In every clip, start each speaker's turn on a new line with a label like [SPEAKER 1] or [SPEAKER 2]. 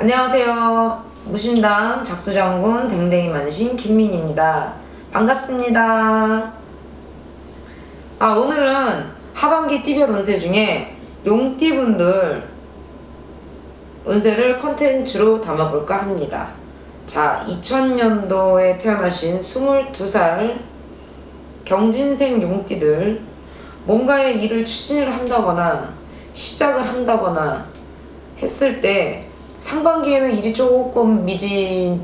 [SPEAKER 1] 안녕하세요. 무신당 작두장군 댕댕이 만신 김민입니다. 반갑습니다. 아 오늘은 하반기 띠별 운세 중에 용띠분들 운세를 컨텐츠로 담아볼까 합니다. 자, 2000년도에 태어나신 22살 경진생 용띠들 뭔가의 일을 추진을 한다거나 시작을 한다거나 했을 때 상반기에는 일이 조금 미진했던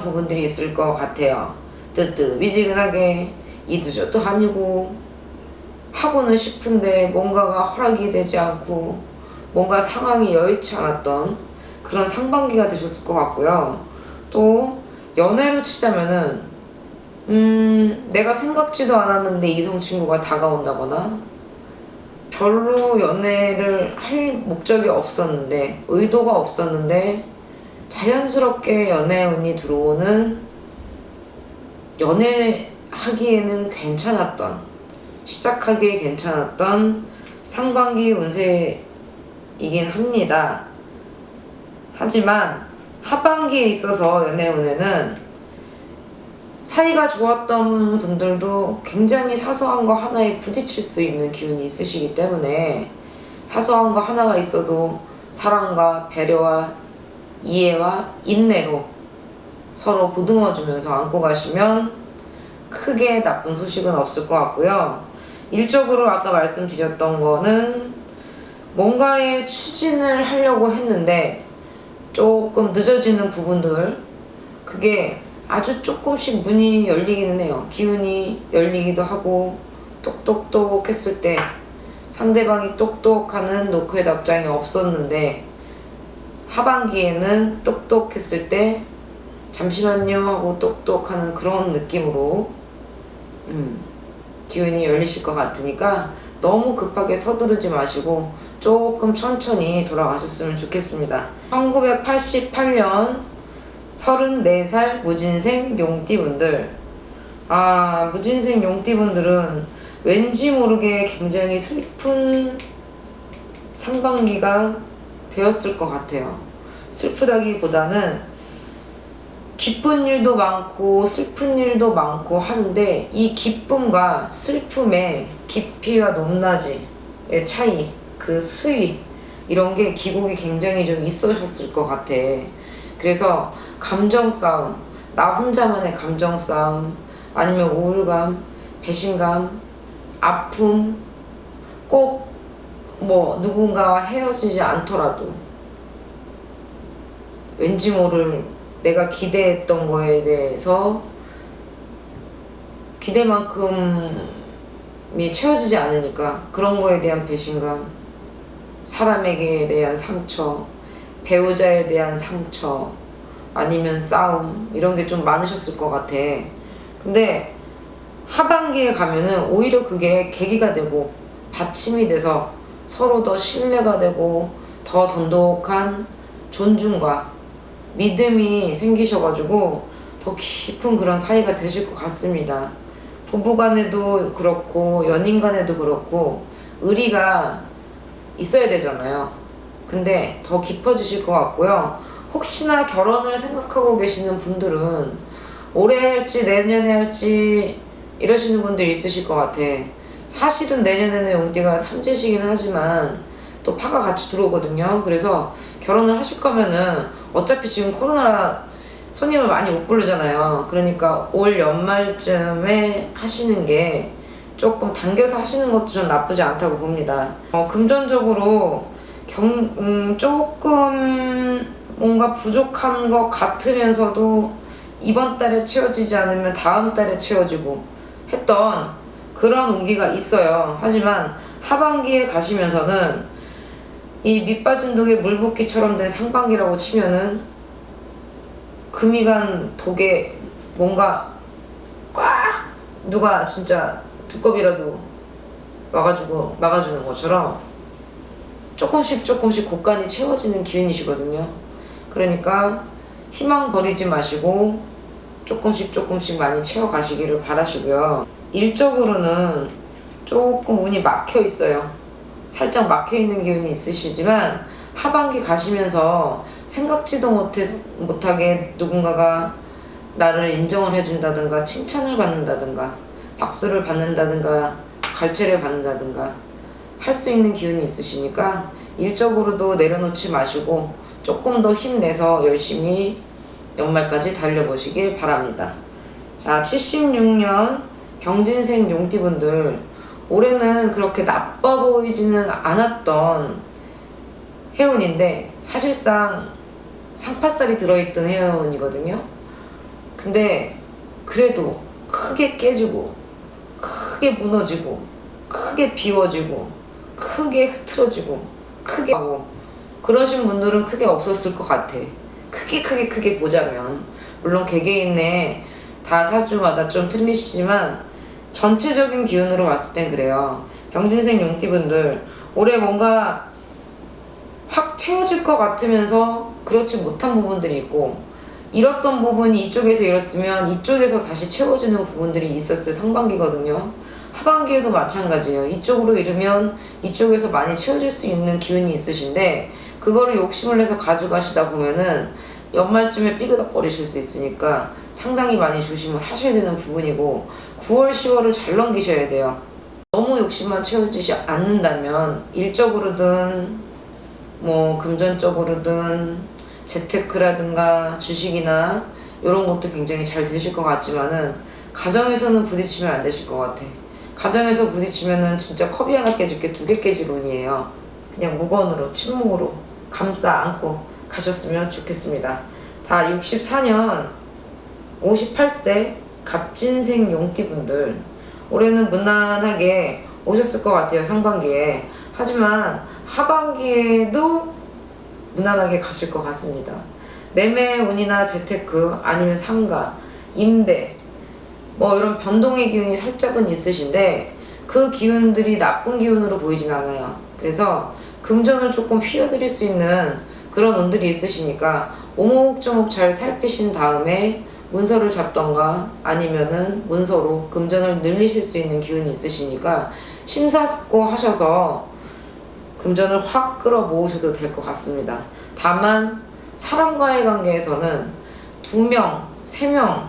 [SPEAKER 1] 부분들이 있을 것 같아요. 뜨뜻 미지근하게 이두저도 아니고 하고는 싶은데 뭔가가 허락이 되지 않고 뭔가 상황이 여의치 않았던 그런 상반기가 되셨을 것 같고요. 또 연애로 치자면은 음 내가 생각지도 않았는데 이성 친구가 다가온다거나 별로 연애를 할 목적이 없었는데 의도가 없었는데 자연스럽게 연애 운이 들어오는 연애하기에는 괜찮았던 시작하기에 괜찮았던 상반기 운세이긴 합니다. 하지만 하반기에 있어서 연애 운에는 사이가 좋았던 분들도 굉장히 사소한 거 하나에 부딪힐 수 있는 기운이 있으시기 때문에 사소한 거 하나가 있어도 사랑과 배려와 이해와 인내로 서로 보듬어 주면서 안고 가시면 크게 나쁜 소식은 없을 것 같고요. 일적으로 아까 말씀드렸던 거는 뭔가의 추진을 하려고 했는데 조금 늦어지는 부분들 그게 아주 조금씩 문이 열리기는 해요. 기운이 열리기도 하고 똑똑똑 했을 때 상대방이 똑똑하는 노크의 답장이 없었는데 하반기에는 똑똑했을 때 잠시만요 하고 똑똑하는 그런 느낌으로 음, 기운이 열리실 것 같으니까 너무 급하게 서두르지 마시고 조금 천천히 돌아가셨으면 좋겠습니다. 1988년 34살 무진생 용띠분들 아 무진생 용띠분들은 왠지 모르게 굉장히 슬픈 상반기가 되었을 것 같아요. 슬프다기보다는 기쁜 일도 많고 슬픈 일도 많고 하는데 이 기쁨과 슬픔의 깊이와 높낮이의 차이, 그 수위 이런 게 기복이 굉장히 좀 있으셨을 것 같아. 그래서 감정 싸움, 나 혼자만의 감정 싸움, 아니면 우울감, 배신감, 아픔, 꼭 뭐 누군가와 헤어지지 않더라도 왠지 모를 내가 기대했던 거에 대해서 기대만큼이 채워지지 않으니까 그런 거에 대한 배신감, 사람에게 대한 상처, 배우자에 대한 상처, 아니면 싸움 이런 게 좀 많으셨을 것 같아. 근데 하반기에 가면은 오히려 그게 계기가 되고 받침이 돼서 서로 더 신뢰가 되고 더 돈독한 존중과 믿음이 생기셔가지고 더 깊은 그런 사이가 되실 것 같습니다. 부부간에도 그렇고 연인간에도 그렇고 의리가 있어야 되잖아요. 근데 더 깊어지실 것 같고요. 혹시나 결혼을 생각하고 계시는 분들은 올해 할지 내년에 할지 이러시는 분들 있으실 것 같아. 사실은 내년에는 용띠가 삼재시긴 하지만 또 파가 같이 들어오거든요. 그래서 결혼을 하실 거면은 어차피 지금 코로나 손님을 많이 못 부르잖아요. 그러니까 올 연말쯤에 하시는 게 조금 당겨서 하시는 것도 전 나쁘지 않다고 봅니다. 어, 금전적으로 경, 음, 조금 뭔가 부족한 것 같으면서도 이번 달에 채워지지 않으면 다음 달에 채워지고 했던 그런 운기가 있어요. 하지만 하반기에 가시면서는 이 밑빠진 독에 물 붓기처럼 된 상반기라고 치면은 금이 간 독에 뭔가 꽉 누가 진짜 두꺼비라도 와가지고 막아주는 것처럼 조금씩 조금씩 곡간이 채워지는 기운이시거든요. 그러니까 희망 버리지 마시고 조금씩 조금씩 많이 채워가시기를 바라시고요. 일적으로는 조금 운이 막혀 있어요. 살짝 막혀 있는 기운이 있으시지만 하반기 가시면서 생각지도 못해, 못하게 누군가가 나를 인정을 해준다든가 칭찬을 받는다든가 박수를 받는다든가 갈채를 받는다든가 할 수 있는 기운이 있으시니까 일적으로도 내려놓지 마시고 조금 더 힘내서 열심히 연말까지 달려보시길 바랍니다. 자, 76년 병진생 용띠분들 올해는 그렇게 나빠 보이지는 않았던 해운인데 사실상 상파살이 들어있던 해운이거든요. 근데 그래도 크게 깨지고 크게 무너지고 크게 비워지고 크게 흐트러지고 크게 하고 그러신 분들은 크게 없었을 것 같아. 크게 크게 크게 보자면 물론 개개인의 다 사주마다 좀 틀리시지만 전체적인 기운으로 봤을 땐 그래요. 병진생 용띠분들 올해 뭔가 확 채워질 것 같으면서 그렇지 못한 부분들이 있고 잃었던 부분이 이쪽에서 잃었으면 이쪽에서 다시 채워지는 부분들이 있었을 상반기거든요. 하반기에도 마찬가지예요. 이쪽으로 잃으면 이쪽에서 많이 채워질 수 있는 기운이 있으신데 그거를 욕심을 내서 가져가시다 보면은 연말쯤에 삐그덕 거리실 수 있으니까 상당히 많이 조심을 하셔야 되는 부분이고 9월, 10월을 잘 넘기셔야 돼요. 너무 욕심만 채워지지 않는다면 일적으로든 뭐 금전적으로든 재테크라든가 주식이나 이런 것도 굉장히 잘 되실 것 같지만은 가정에서는 부딪히면 안 되실 것 같아. 가정에서 부딪히면은 진짜 컵이 하나 깨질 게 두 개 깨질 운이에요. 그냥 무건으로 침묵으로 감싸 안고 가셨으면 좋겠습니다. 다 64년 58세 갑진생 용띠분들 올해는 무난하게 오셨을 것 같아요 상반기에 하지만 하반기에도 무난하게 가실 것 같습니다 매매 운이나 재테크 아니면 상가 임대 뭐 이런 변동의 기운이 살짝은 있으신데 그 기운들이 나쁜 기운으로 보이진 않아요 그래서 금전을 조금 휘어드릴 수 있는 그런 운들이 있으시니까 오목조목 잘 살피신 다음에 문서를 잡던가 아니면은 문서로 금전을 늘리실 수 있는 기운이 있으시니까 심사숙고 하셔서 금전을 확 끌어 모으셔도 될 것 같습니다. 다만 사람과의 관계에서는 두 명, 세 명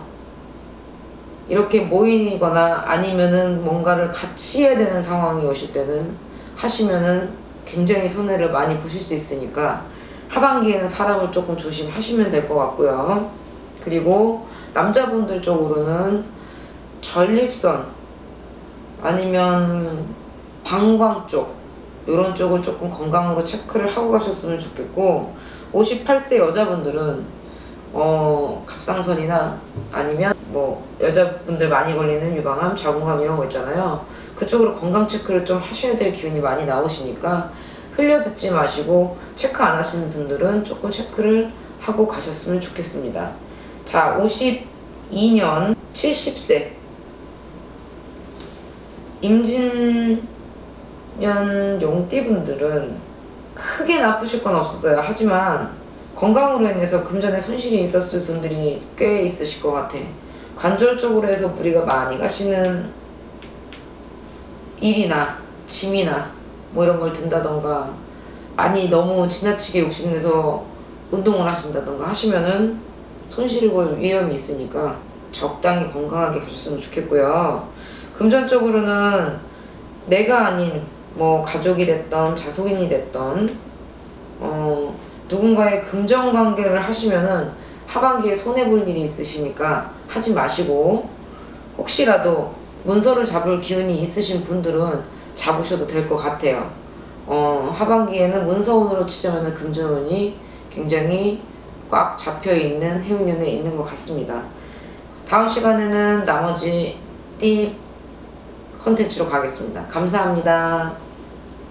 [SPEAKER 1] 이렇게 모이거나 아니면은 뭔가를 같이 해야 되는 상황이 오실 때는 하시면은 굉장히 손해를 많이 보실 수 있으니까 하반기에는 사람을 조금 조심하시면 될 것 같고요. 그리고 남자분들 쪽으로는 전립선 아니면 방광 쪽 이런 쪽을 조금 건강으로 체크를 하고 가셨으면 좋겠고 58세 여자분들은 어 갑상선이나 아니면 뭐 여자분들 많이 걸리는 유방암, 자궁암 이런 거 있잖아요. 그쪽으로 건강 체크를 좀 하셔야 될 기운이 많이 나오시니까 흘려 듣지 마시고 체크 안 하시는 분들은 조금 체크를 하고 가셨으면 좋겠습니다. 자, 52년 70세 임진년 용띠분들은 크게 나쁘실 건 없었어요. 하지만 건강으로 인해서 금전에 손실이 있었을 분들이 꽤 있으실 것 같아. 관절적으로 해서 무리가 많이 가시는 일이나 짐이나 뭐 이런 걸 든다던가 많이 너무 지나치게 욕심내서 운동을 하신다던가 하시면은 손실을 볼 위험이 있으니까 적당히 건강하게 가셨으면 좋겠고요. 금전적으로는 내가 아닌 뭐 가족이 됐던 자손이 됐던 어 누군가의 금전 관계를 하시면은 하반기에 손해 볼 일이 있으시니까 하지 마시고 혹시라도 문서를 잡을 기운이 있으신 분들은 잡으셔도 될 것 같아요. 어, 하반기에는 문서운으로 치자면 금전운이 굉장히 꽉 잡혀 있는 해운년에 있는 것 같습니다. 다음 시간에는 나머지 띠 컨텐츠로 가겠습니다. 감사합니다.